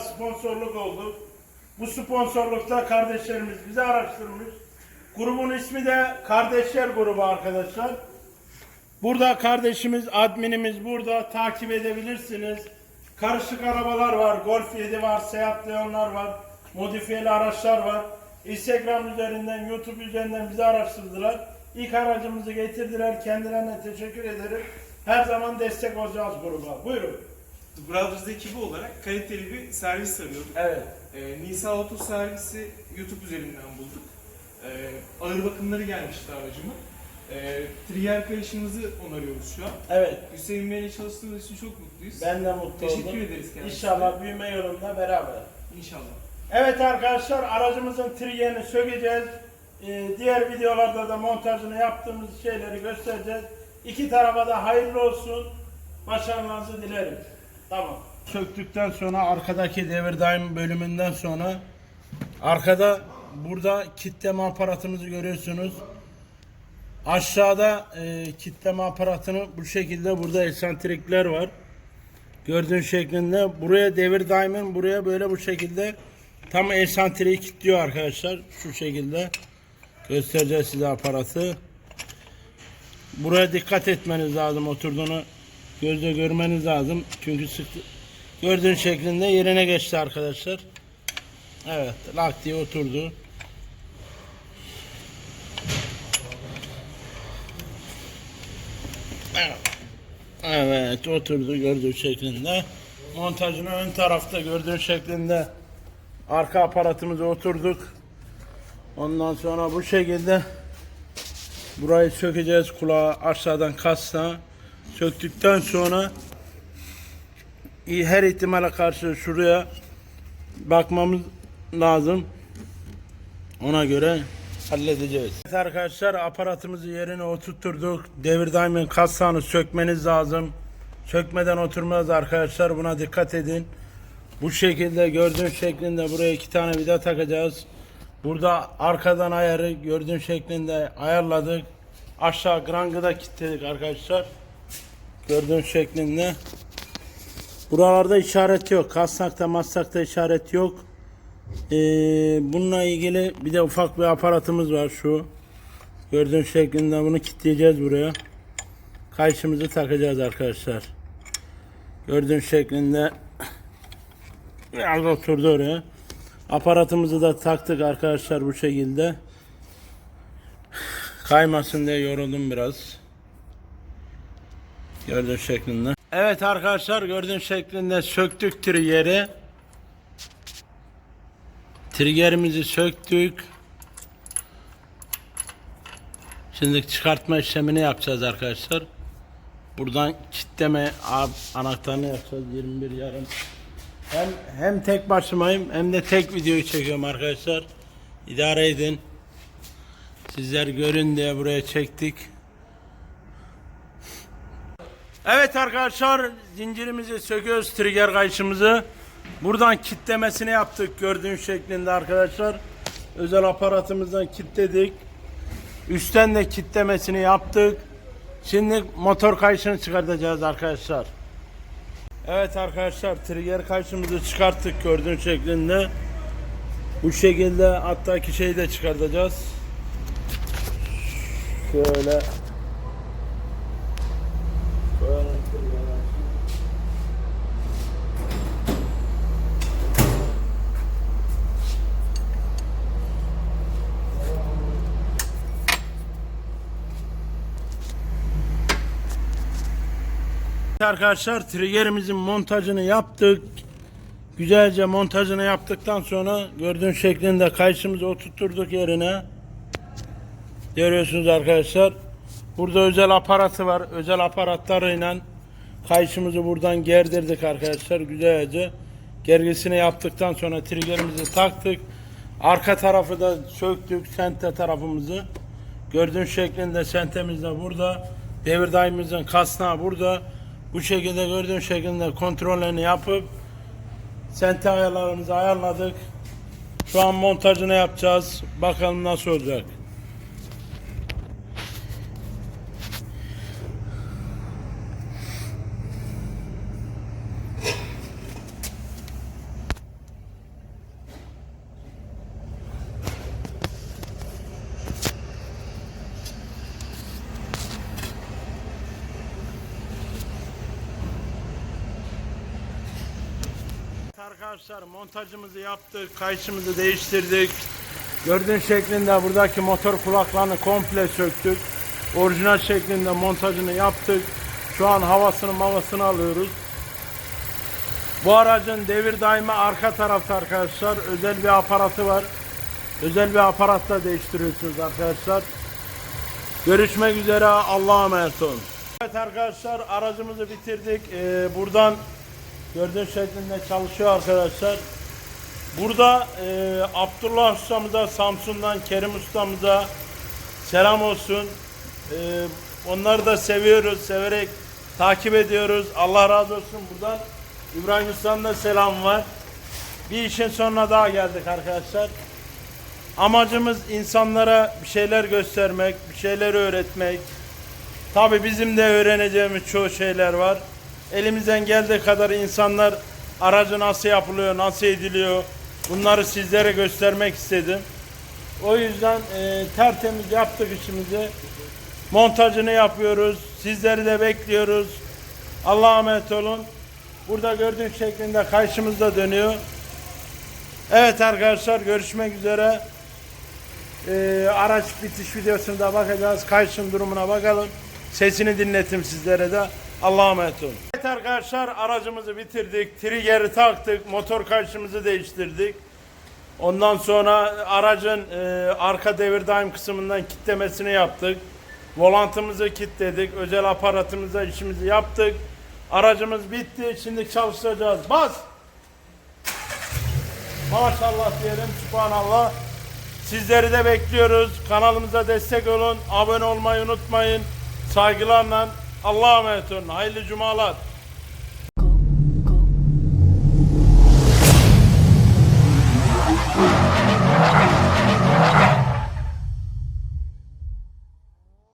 sponsorluk olduk. Bu sponsorlukta kardeşlerimiz bizi araştırmış. Grubun ismi de Kardeşler Grubu arkadaşlar. Burada kardeşimiz, adminimiz burada takip edebilirsiniz. Karışık arabalar var, Golf 7 var, Seat Leon'lar var, modifiyeli araçlar var. Instagram üzerinden, YouTube üzerinden bizi araştırdılar. İlk aracımızı getirdiler. Kendilerine teşekkür ederim. Her zaman destek olacağız gruba. Buyurun. Brothers ekibi olarak kaliteli bir servis arıyorduk. Evet. Ee, Nisa Auto servisi YouTube üzerinden bulduk. Ee, ağır bakımları gelmişti aracıma. Ee, trigger kayışımızı onarıyoruz şu an. Evet. Hüseyin Bey'le çalıştığımız için çok mutluyuz. Ben de mutlu Teşekkür oldum. ederiz kendisine. İnşallah büyüme yolunda beraber. İnşallah. Evet arkadaşlar aracımızın triyerini sökeceğiz. Ee, diğer videolarda da montajını yaptığımız şeyleri göstereceğiz. İki tarafa da hayırlı olsun. Başarılarınızı dilerim. Tamam. Söktükten sonra arkadaki devir daim bölümünden sonra arkada burada kitleme aparatımızı görüyorsunuz. Aşağıda e, kitleme aparatını bu şekilde burada eksantrikler var. Gördüğün şeklinde buraya devir daimin buraya böyle bu şekilde tam eksantriği kilitliyor arkadaşlar. Şu şekilde göstereceğiz size aparatı. Buraya dikkat etmeniz lazım oturduğunu gözle görmeniz lazım. Çünkü sık gördüğün şeklinde yerine geçti arkadaşlar. Evet lak diye oturdu. Evet. Oturdu gördüğün şeklinde. Montajını ön tarafta gördüğün şeklinde arka aparatımıza oturduk. Ondan sonra bu şekilde burayı sökeceğiz kulağı aşağıdan kasna. Söktükten sonra her ihtimale karşı şuraya bakmamız lazım. Ona göre halledeceğiz. Evet arkadaşlar aparatımızı yerine oturtturduk. Devir daimin kasağını sökmeniz lazım. Sökmeden oturmaz arkadaşlar buna dikkat edin. Bu şekilde gördüğün şeklinde buraya iki tane vida takacağız. Burada arkadan ayarı gördüğün şeklinde ayarladık. Aşağı grangı da kilitledik arkadaşlar. Gördüğün şeklinde. Buralarda işaret yok. Kasnakta masnakta işaret yok. Ee, bununla ilgili bir de ufak bir aparatımız var şu. Gördüğün şeklinde bunu kilitleyeceğiz buraya. Kayışımızı takacağız arkadaşlar. Gördüğün şeklinde biraz oturdu oraya. Aparatımızı da taktık arkadaşlar bu şekilde. Kaymasın diye yoruldum biraz. Gördüğün şeklinde. Evet arkadaşlar gördüğün şeklinde söktük trigger'i. Triggerimizi söktük. Şimdi çıkartma işlemini yapacağız arkadaşlar. Buradan kitleme anahtarını yapacağız 21 yarım. Hem hem tek başımayım hem de tek videoyu çekiyorum arkadaşlar. İdare edin. Sizler görün diye buraya çektik. Evet arkadaşlar zincirimizi söküyoruz trigger kayışımızı. Buradan kitlemesini yaptık gördüğün şeklinde arkadaşlar. Özel aparatımızdan kitledik. Üstten de kitlemesini yaptık. Şimdi motor kayışını çıkartacağız arkadaşlar. Evet arkadaşlar trigger kayışımızı çıkarttık gördüğün şeklinde. Bu şekilde alttaki şeyi de çıkartacağız. Şöyle. Böyle Arkadaşlar triggerimizin montajını yaptık. Güzelce montajını yaptıktan sonra gördüğün şeklinde kayışımızı oturtturduk yerine. Görüyorsunuz arkadaşlar. Burada özel aparatı var. Özel aparatlarıyla kayışımızı buradan gerdirdik arkadaşlar güzelce. Gergisini yaptıktan sonra triggerimizi taktık. Arka tarafı da söktük sente tarafımızı. Gördüğün şeklinde sentemiz de burada. Devir daimimizin kasnağı burada. Bu şekilde gördüğün şeklinde kontrollerini yapıp sente ayarlarımızı ayarladık. Şu an montajını yapacağız. Bakalım nasıl olacak. Arkadaşlar montajımızı yaptık, kayışımızı değiştirdik. Gördüğün şeklinde buradaki motor kulaklarını komple söktük. Orijinal şeklinde montajını yaptık. Şu an havasını mavasını alıyoruz. Bu aracın devir daimi arka tarafta arkadaşlar. Özel bir aparatı var. Özel bir aparatla değiştiriyorsunuz arkadaşlar. Görüşmek üzere. Allah'a emanet olun. Evet arkadaşlar aracımızı bitirdik. Ee, buradan gördüğün şeklinde çalışıyor arkadaşlar. Burada e, Abdullah ustamıza, Samsun'dan Kerim ustamıza selam olsun. E, onları da seviyoruz, severek takip ediyoruz. Allah razı olsun buradan. İbrahim Usta'nın selam var. Bir işin sonuna daha geldik arkadaşlar. Amacımız insanlara bir şeyler göstermek, bir şeyler öğretmek. Tabi bizim de öğreneceğimiz çoğu şeyler var. Elimizden geldiği kadar insanlar aracı nasıl yapılıyor, nasıl ediliyor bunları sizlere göstermek istedim. O yüzden e, tertemiz yaptık işimizi. Montajını yapıyoruz. Sizleri de bekliyoruz. Allah'a emanet olun. Burada gördüğün şeklinde kayışımız da dönüyor. Evet arkadaşlar görüşmek üzere. Ee, araç bitiş videosunda bakacağız. Kayışın durumuna bakalım. Sesini dinletim sizlere de. Allah'a emanet olun. Evet arkadaşlar aracımızı bitirdik. Trigger'i taktık. Motor kayışımızı değiştirdik. Ondan sonra aracın e, arka devir daim kısmından kitlemesini yaptık. Volantımızı kilitledik. Özel aparatımıza işimizi yaptık. Aracımız bitti. Şimdi çalıştıracağız. Bas! Maşallah diyelim. Subhanallah. Sizleri de bekliyoruz. Kanalımıza destek olun. Abone olmayı unutmayın. Saygılarla Allah'a emanet olun. Hayırlı cumalar.